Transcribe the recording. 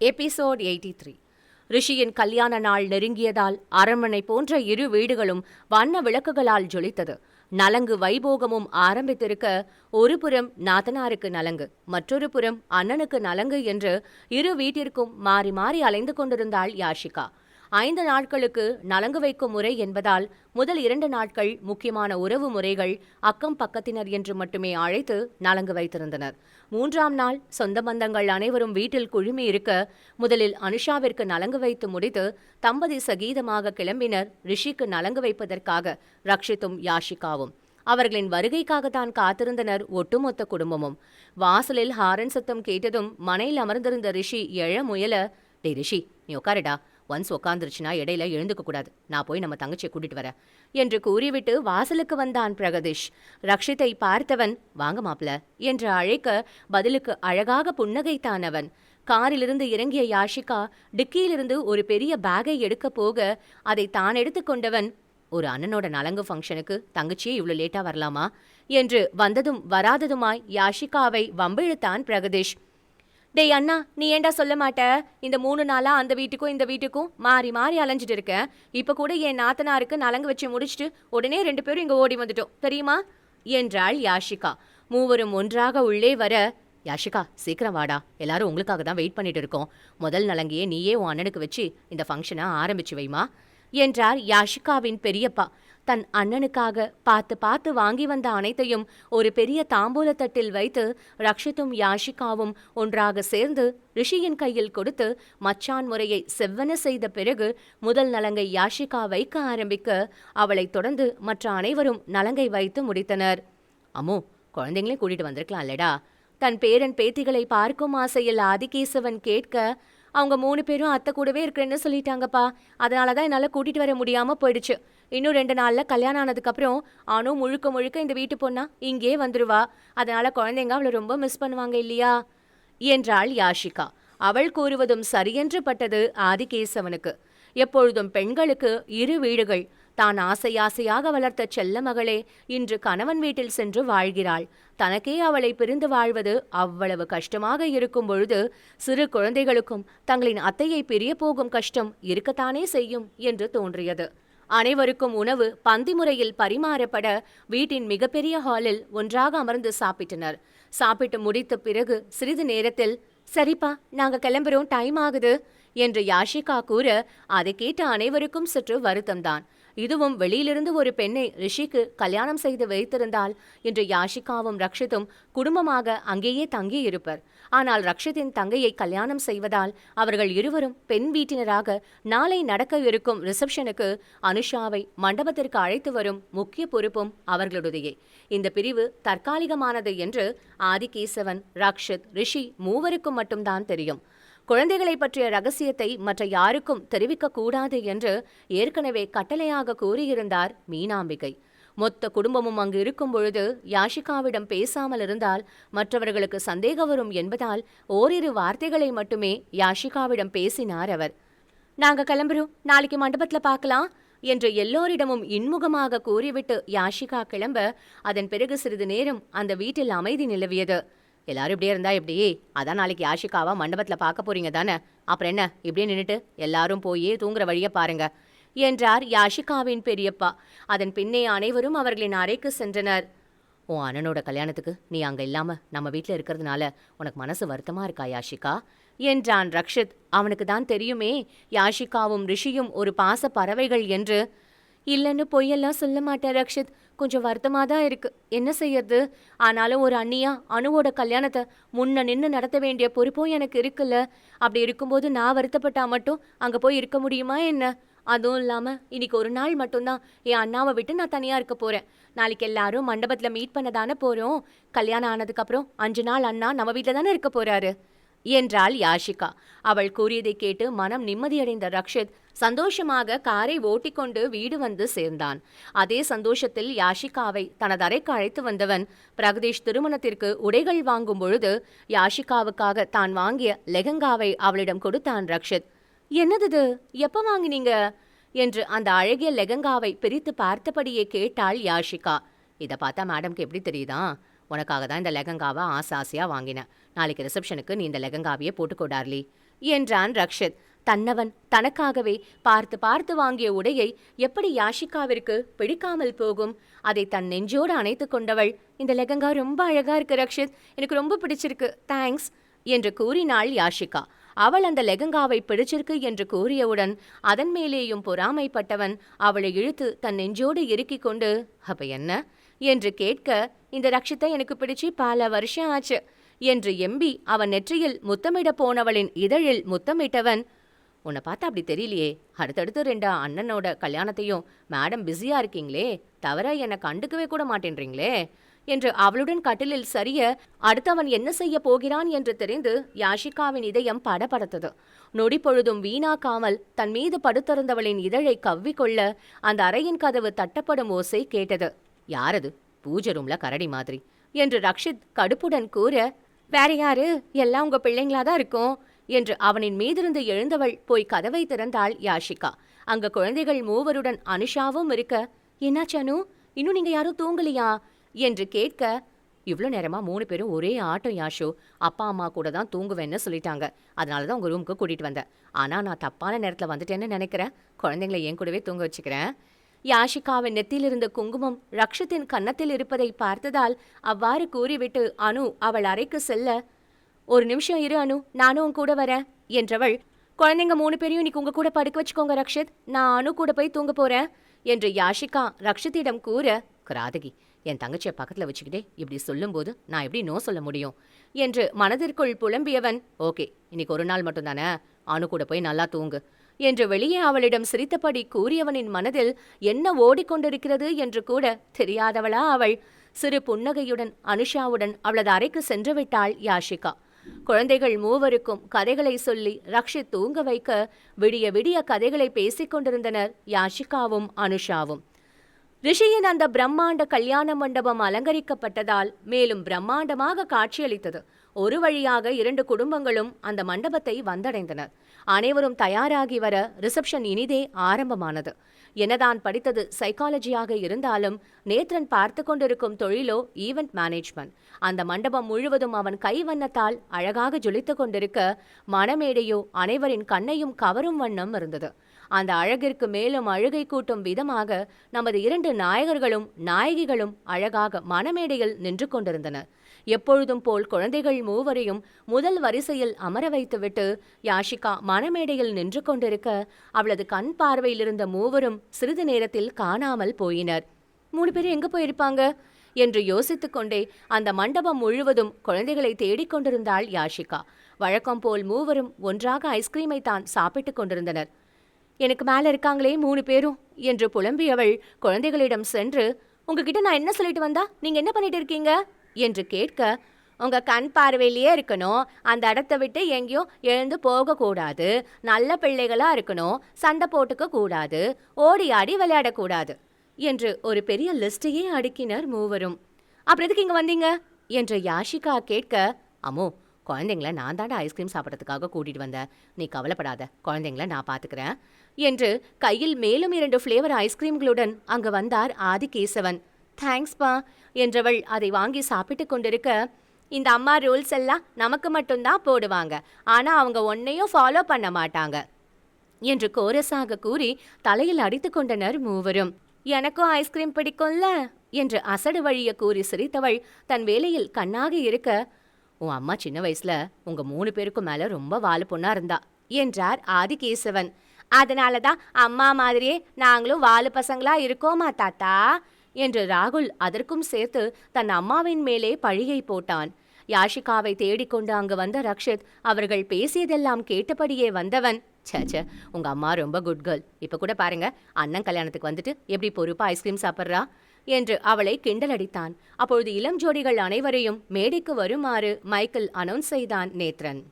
Episode eighty three. ரிஷியின் கல்யாண நாள் நெருங்கியதால் அரண்மனை போன்ற இரு வீடுகளும் வண்ண விளக்குகளால் ஜொலித்தது. நலங்கு வைபோகமும் ஆரம்பித்திருக்க ஒரு புறம் நாத்தனாருக்கு நலங்கு மற்றொரு புறம் அண்ணனுக்கு நலங்கு என்று இரு வீட்டிற்கும் மாறி மாறி அலைந்து கொண்டிருந்தாள் யாஷிகா. ஐந்து நாட்களுக்கு நலங்கு வைக்கும் முறை என்பதால் முதல் இரண்டு நாட்கள் முக்கியமான உறவு முறைகள் அக்கம் பக்கத்தினர் என்று மட்டுமே அழைத்து நலங்கு வைத்திருந்தனர். மூன்றாம் நாள் சொந்த பந்தங்கள் அனைவரும் வீட்டில் குழுமி இருக்க முதலில் அனுஷாவிற்கு நலங்கு வைத்து முடித்து தம்பதி சகீதமாக கிளம்பினர். ரிஷிக்கு நலங்கு வைப்பதற்காக ரக்ஷித்தும் யாஷிகாவும். அவர்களின் வருகைக்காகத்தான் காத்திருந்தனர் ஒட்டுமொத்த குடும்பமும். வாசலில் ஹாரன் சத்தம் கேட்டதும் மனையில் அமர்ந்திருந்த ரிஷி எழ முயல டே ரிஷி நீ உட்காருடா. ஒன்ஸ் உக்காந்துருச்சுன்னா இடையில எழுந்துக்க கூடாது. நான் போய் நம்ம தங்கச்சியை கூட்டிட்டு வரேன். என்று கூறிவிட்டு வாசலுக்கு வந்தான் பிரகதீஷ். ரக்ஷித்தை பார்த்தவன் வாங்க மாப்ள என்று அழைக்க பதிலுக்கு அழகாக புன்னகைத்தான் அவன். காரிலிருந்து இறங்கிய யாஷிகா டிக்கியிலிருந்து ஒரு பெரிய பேக்கை எடுக்க போக அதை தான் எடுத்துக்கொண்டவன் ஒரு அண்ணனோட நலங்கு ஃபங்க்ஷனுக்கு தங்கச்சியே இவ்வளோ லேட்டா வரலாமா? என்று வந்ததும் வராததுமாய் யாஷிகாவை வம்பிழுத்தான் பிரகதீஷ். டேய் அண்ணா நீ ஏன்டா சொல்ல மாட்ட? இந்த மூணு நாளா அந்த வீட்டுக்கும் இந்த வீட்டுக்கும் மாறி மாறி அலைஞ்சிட்டு இருக்கேன் இப்போ கூட என் நாத்தனாருக்கு நலங்கு வச்சு முடிச்சுட்டு உடனே ரெண்டு பேரும் இங்க ஓடி வந்துட்டோம். தெரியுமா? என்றாள் யாஷிகா. மூவரும் ஒன்றாக உள்ளே வர யாஷிகா சீக்கிரம் வாடா. எல்லாரும் உங்களுக்காக தான் வெயிட் பண்ணிட்டு இருக்கோம். முதல் நலங்கையே நீயே உன் அண்ணனுக்கு வச்சு இந்த ஃபங்க்ஷனை ஆரம்பிச்சு வைமா என்றார் யாஷிகாவின் பெரியப்பா. தன் அண்ணனுக்காக பார்த்து பார்த்து வாங்கி வந்த அனைத்தையும் ஒரு பெரிய தாம்பூல தட்டில் வைத்து ரக்ஷித்தும் யாஷிகாவும் ஒன்றாக சேர்ந்து ரிஷியின் கையில் கொடுத்து மச்சான் முறையை செவ்வன செய்த பிறகு முதல் நலங்கை யாஷிகா வைக்க ஆரம்பிக்க அவளைத் தொடர்ந்து மற்ற அனைவரும் நலங்கை வைத்து முடித்தனர். அம்மோ குழந்தைங்களையும் கூட்டிட்டு வந்திருக்கலாம் இல்லடா தன் பேரன் பேத்திகளை பார்க்கும் ஆசையில் ஆதிகேசவன் கேட்க அவங்க மூணு பேரும் அத்தை கூடவே இருக்கிறேன்னு சொல்லிட்டாங்கப்பா. அதனால தான் என்னால் கூட்டிட்டு வர முடியாம போயிடுச்சு. இன்னும் ரெண்டு நாள்ல கல்யாணம் ஆனதுக்கப்புறம் அனு முழுக்க முழுக்க இந்த வீட்டு பொண்ணா இங்கே வந்துருவா. அதனால குழந்தைங்க அவளை ரொம்ப மிஸ் பண்ணுவாங்க இல்லையா? என்றாள் யாஷிகா. அவள் கூறுவதும் சரியென்று பட்டது ஆதிகேசவனுக்கு. எப்பொழுதும் பெண்களுக்கு இரு வீடுகள் தான் ஆசையாசையாக வளர்த்த செல்ல மகளே இன்று கணவன் வீட்டில் சென்று வாழ்கிறாள். தனக்கே அவளை பிரிந்து வாழ்வது அவ்வளவு கஷ்டமாக இருக்கும் பொழுது சிறு குழந்தைகளுக்கும் தங்களின் அத்தையை பிரிய போகும் கஷ்டம் இருக்கத்தானே செய்யும் என்று தோன்றியது. அனைவருக்கும் உணவு பந்தி முறையில் பரிமாறப்பட வீட்டின் மிகப்பெரிய ஹாலில் ஒன்றாக அமர்ந்து சாப்பிட்டனர். சாப்பிட்டு முடித்த பிறகு சிறிது நேரத்தில் சரிப்பா நாங்க கிளம்புறோம் டைம் ஆகுது என்று யாஷிகா கூற அதை கேட்ட அனைவருக்கும் சற்று வருத்தம்தான். இதுவும் வெளியிலிருந்து ஒரு பெண்ணை ரிஷிக்கு கல்யாணம் செய்து வைத்திருந்தால் இன்று யாஷிகாவும் ரக்ஷித்தும் குடும்பமாக அங்கேயே தங்கியிருப்பர். ஆனால் ரக்ஷித்தின் தங்கையை கல்யாணம் செய்வதால் அவர்கள் இருவரும் பெண் வீட்டினராக நாளை நடக்க இருக்கும் ரிசப்ஷனுக்கு அனுஷாவை மண்டபத்திற்கு அழைத்து வரும் முக்கிய பொறுப்பும் அவர்களுடையே. இந்த பிரிவு தற்காலிகமானது என்று ஆதிகேசவன் ரக்ஷித் ரிஷி மூவருக்கும் மட்டும்தான் தெரியும். குழந்தைகளை பற்றிய ரகசியத்தை மற்ற யாருக்கும் தெரிவிக்க கூடாது என்று ஏற்கனவே கட்டளையாக கூறியிருந்தார் மீனாம்பிகை. மொத்த குடும்பமும் அங்கு இருக்கும் பொழுது யாஷிகாவிடம் பேசாமல் இருந்தால் மற்றவர்களுக்கு சந்தேகம் வரும் என்பதால் ஓரிரு வார்த்தைகளை மட்டுமே யாஷிகாவிடம் பேசினார் அவர். நாங்க கிளம்புறோம். நாளைக்கு மண்டபத்துல பார்க்கலாம் என்று எல்லோரிடமும் இன்முகமாக கூறிவிட்டு யாஷிகா கிளம்ப அதன் பிறகு சிறிது நேரம் அந்த வீட்டில் அமைதி நிலவியது. எல்லாரும் இப்படியே இருந்தா எப்படி? அதான் நாளைக்கு யாஷிகாவா மண்டபத்துல பார்க்க போறீங்க தானே? அப்புறம் என்ன? இப்படியே நின்னுட்டு எல்லாரும் போய் தூங்குற வழிய பாருங்க என்றார் யாஷிகாவின் பெரியப்பா. அதன் பின்னே அனைவரும் அவர்களின் அறைக்கு சென்றனர். உன் அண்ணனோட கல்யாணத்துக்கு நீ அங்க இல்லாம நம்ம வீட்ல இருக்கிறதுனால உனக்கு மனசு வருத்தமா இருக்கா யாஷிகா? என்றான் ரக்ஷித். அவனுக்கு தான் தெரியுமே யாஷிகாவும் ரிஷியும் ஒரு பாச பறவைகள் என்று. இல்லைன்னு பொய்யெல்லாம் சொல்ல மாட்டேன் ரக்ஷித். கொஞ்சம் வருத்தமாக தான் இருக்கு. என்ன செய்யறது? ஆனாலும் ஒரு அண்ணியா அணுவோட கல்யாணத்தை முன்ன நின்று நடத்த வேண்டிய பொறுப்பும் எனக்கு இருக்குல்ல. அப்படி இருக்கும்போது நான் வருத்தப்பட்டா மட்டும் அங்கே போய் இருக்க முடியுமா என்ன? அதுவும் இல்லாமல் இன்னைக்கு ஒரு நாள் மட்டும்தான். என் அண்ணாவை விட்டு நான் தனியாக இருக்க போகிறேன் நாளைக்கு எல்லாரும் மண்டபத்தில் மீட் பண்ண தானே போகிறோம் கல்யாணம் ஆனதுக்கப்புறம் அஞ்சு நாள் அண்ணா நம்ம வீட்டில் தானே இருக்க போகிறாரு என்றாள் யாஷிகா. அவள் கூறியதை கேட்டு மனம் நிம்மதியடைந்த ரக்ஷித் சந்தோஷமாக காரை ஓட்டிக்கொண்டு வீடு வந்து சேர்ந்தான். அதே சந்தோஷத்தில் யாஷிகாவை தனது அறைக்கு அழைத்து வந்தவன் பிரகதீஷ் திருமணத்திற்கு உடைகள் வாங்கும் பொழுது யாஷிகாவுக்காக தான் வாங்கிய லெகங்காவை அவளிடம் கொடுத்தான் ரக்ஷித். என்னது எப்ப வாங்கினீங்க? என்று அந்த அழகிய லெகங்காவை பிரித்து பார்த்தபடியே கேட்டாள் யாஷிகா. இதை பார்த்தா மேடம்க்கு எப்படி தெரியுதான் உனக்காக தான் இந்த லெகங்காவை ஆசை ஆசையாக வாங்கினேன். நாளைக்கு ரிசப்ஷனுக்கு நீ இந்த லெகங்காவையே போட்டுக்கோ டார்லி. என்றான் ரக்ஷித். தன்னவன் தனக்காகவே பார்த்து பார்த்து வாங்கிய உடையை எப்படி யாஷிகாவிற்கு பிடிக்காமல் போகும்? அதை தன் நெஞ்சோடு அணைத்து கொண்டவள் இந்த லெகங்கா ரொம்ப அழகா இருக்கு ரக்ஷித். எனக்கு ரொம்ப பிடிச்சிருக்கு. தேங்க்ஸ். என்று கூறினாள் யாஷிகா. அவள் அந்த லெகங்காவை பிடிச்சிருக்கு என்று கூறியவுடன் அதன் மேலேயும் பொறாமைப்பட்டவன் அவளை இழுத்து தன் நெஞ்சோடு இறுக்கிக் கொண்டு அப்ப என்ன? என்று கேட்க இந்த ரக்ஷித்தை எனக்கு பிடிச்சி பல வருஷம் ஆச்சு என்று எம்பி அவன் நெற்றியில் முத்தமிட போனவளின் இதழில் முத்தமிட்டவன் உன்னை பார்த்தா அப்படி தெரியலையே. அடுத்தடுத்து ரெண்டு அண்ணனோட கல்யாணத்தையும் மேடம் பிஸியா இருக்கீங்களே. தவிர என்னை கண்டுக்கவே கூட மாட்டேன்றீங்களே என்று அவளுடன் கட்டிலில் சரிய அடுத்தவன் என்ன செய்ய போகிறான் என்று தெரிந்து யாஷிகாவின் இதயம் படபடத்தது. நொடி பொழுதும் வீணாக்காமல் தன் மீது படுத்திருந்தவளின் இதழை கவ்விக்கொள்ள அந்த அறையின் கதவு தட்டப்படும் ஓசை கேட்டது. யாரது? பூஜை ரூம்ல கரடி மாதிரி. என்று ரக்ஷித் கடுப்புடன் கூற வேற யாரு? எல்லாம் உங்க பிள்ளைங்களா தான் இருக்கும். என்று அவனின் மீதிருந்து எழுந்தவள் போய் கதவை திறந்தாள் யாஷிகா. அங்க குழந்தைகள் மூவருடன் அனுஷாவும் இருக்க என்னாச்சு அனு? இன்னும் நீங்க யாரும் தூங்கலையா? என்று கேட்க இவ்வளோ நேரமா மூணு பேரும் ஒரே ஆட்டம் யாஷோ. அப்பா அம்மா கூட தான் தூங்குவேன்னு சொல்லிட்டாங்க. அதனால தான் உங்க ரூமுக்கு கூட்டிட்டு வந்தேன். ஆனா நான் தப்பான நேரத்துல வந்துட்டேன்னு நினைக்கிறேன். குழந்தைங்களை என் கூடவே தூங்க வச்சுக்கிறேன். யாஷிகாவின் நெத்திலிருந்த குங்குமம் ரக்ஷத்தின் கன்னத்தில் இருப்பதை பார்த்ததால் அவ்வாறு கூறிவிட்டு அனு அவள் அறைக்கு செல்ல. ஒரு நிமிஷம் இரு அனு. நானும் உன் கூட வரேன் என்றவள் குழந்தைங்க மூணு பேரையும் இன்னைக்கு உங்க கூட படுக்க வச்சுக்கோங்க ரக்ஷித். நான் அனு கூட போய் தூங்க போறேன் என்று யாஷிகா ரக்ஷித்திடம் கூற கிராதகி என் தங்கச்சியை பக்கத்துல வச்சுக்கிட்டே இப்படி சொல்லும்போது நான் எப்படி நோ சொல்ல முடியும்? என்று மனதிற்குள் புலம்பியவன் ஓகே இன்னைக்கு ஒரு நாள் மட்டும்தானே அனு கூட போய் நல்லா தூங்கு. என்று வெளியே அவளிடம் சிரித்தபடி கூறியவனின் மனதில் என்ன ஓடிக்கொண்டிருக்கிறது என்று கூட தெரியாதவளா அவள். சிறு புன்னகையுடன் அனுஷாவுடன் அவளது அறைக்கு சென்று விட்டாள் யாஷிகா. குழந்தைகள் மூவருக்கும் கதைகளை சொல்லி ரக்ஷித் தூங்க வைக்க விடிய விடிய கதைகளை பேசிக் கொண்டிருந்தனர் யாஷிகாவும் அனுஷாவும். ரிஷியின் அந்த பிரம்மாண்ட கல்யாண மண்டபம் அலங்கரிக்கப்பட்டதால் மேலும் பிரம்மாண்டமாக காட்சியளித்தது. ஒரு வழியாக இரண்டு குடும்பங்களும் அந்த மண்டபத்தை வந்தடைந்தனர். அனைவரும் தயாராகி வர ரிசப்ஷன் இனிதே ஆரம்பமானது. என்னதான் படித்தது சைக்காலஜியாக இருந்தாலும் நேத்ரன் பார்த்து கொண்டிருக்கும் தொழிலோ ஈவெண்ட் மேனேஜ்மெண்ட். அந்த மண்டபம் முழுவதும் அவன் கைவண்ணத்தால் அழகாக ஜொலித்து கொண்டிருக்க மணமேடையோ அனைவரின் கண்ணையும் கவரும் வண்ணம் இருந்தது. அந்த அழகிற்கு மேலும் அழுகை கூட்டும் விதமாக நமது இரண்டு நாயகர்களும் நாயகிகளும் அழகாக மணமேடையில் நின்று கொண்டிருந்தனர். எப்பொழுதும் போல் குழந்தைகள் மூவரையும் முதல் வரிசையில் அமர வைத்துவிட்டு யாஷிகா மணமேடையில் நின்று கொண்டிருக்க அவளது கண் பார்வையிலிருந்த மூவரும் சிறிது நேரத்தில் காணாமல் போயினர். மூணு பேரும் எங்க போயிருப்பாங்க? என்று யோசித்துக் கொண்டே அந்த மண்டபம் முழுவதும் குழந்தைகளை தேடிக் கொண்டிருந்தாள் யாஷிகா. வழக்கம் போல் மூவரும் ஒன்றாக ஐஸ்கிரீமை தான் சாப்பிட்டுக் கொண்டிருந்தனர். எனக்கு மேல இருக்காங்களே மூணு பேரும் என்று புலம்பியவள் குழந்தைகளிடம் சென்று உங்ககிட்ட நான் என்ன சொல்லிட்டு வந்தா? நீங்க என்ன பண்ணிட்டு இருக்கீங்க? என்று கேட்க உங்க கண் பார்வையிலேயே இருக்கணும். அந்த இடத்த விட்டு எங்கேயும் எழுந்து போகக்கூடாது நல்ல பிள்ளைகளா இருக்கணும். சண்டை போட்டுக்க கூடாது. ஓடி ஆடி விளையாடக்கூடாது என்று ஒரு பெரிய லிஸ்டையே அடுக்கினர் மூவரும். அப்புறம் எதுக்கு இங்க வந்தீங்க? என்று யாஷிகா கேட்க அம்மோ குழந்தைங்கள நான் தாண்டா ஐஸ்கிரீம் சாப்பிட்றதுக்காக கூட்டிட்டு வந்தேன். நீ கவலைப்படாத. குழந்தைங்கள நான் பார்த்துக்கிறேன் என்று கையில் மேலும் இரண்டு ஃப்ளேவர் ஐஸ்கிரீம்களுடன் அங்கு வந்தார் ஆதிகேசவன். தேங்க்ஸ்பா என்றவள் அதை வாங்கி சாப்பிட்டு கொண்டிருக்க இந்த அம்மா ரூல்ஸ் எல்லாம் நமக்கு மட்டும்தான் போடுவாங்க. ஆனா அவங்க ஒன்னையும் ஃபாலோ பண்ண மாட்டாங்க என்று கோரஸாக கூறி தலையில் அடித்து கொண்டனர் மூவரும். எனக்கும் ஐஸ்கிரீம் பிடிக்கும்ல? என்று அசடு வழிய கூறி சிரித்தவள் தன் வேலையில் கண்ணாக இருக்க உன் அம்மா சின்ன வயசுல உங்க மூணு பேருக்கும் மேல ரொம்ப வாலு பொண்ணா இருந்தா என்றார் ஆதிகேசவன். அதனால தான் அம்மா மாதிரியே நாங்களும் வாலு பசங்களா இருக்கோமா தாத்தா? என்று ராகுல் அதற்கும் சேர்த்து தன் அம்மாவின் மேலே பழியை போட்டான். யாஷிகாவை தேடிக்கொண்டு அங்கு வந்த ரக்ஷித் அவர்கள் பேசியதெல்லாம் கேட்டபடியே வந்தவன் சேச்சே உங்க அம்மா ரொம்ப குட் கேர்ள் இப்ப கூட பாருங்க அண்ணன் கல்யாணத்துக்கு வந்துட்டு எப்படி பொறுப்பா ஐஸ்கிரீம் சாப்பிட்றா? என்று அவளை கிண்டலடித்தான் அப்பொழுது இளம் ஜோடிகள் அனைவரையும் மேடைக்கு வருமாறு மைக்கேல் அனௌன்ஸ் செய்தான் நேத்ரன்.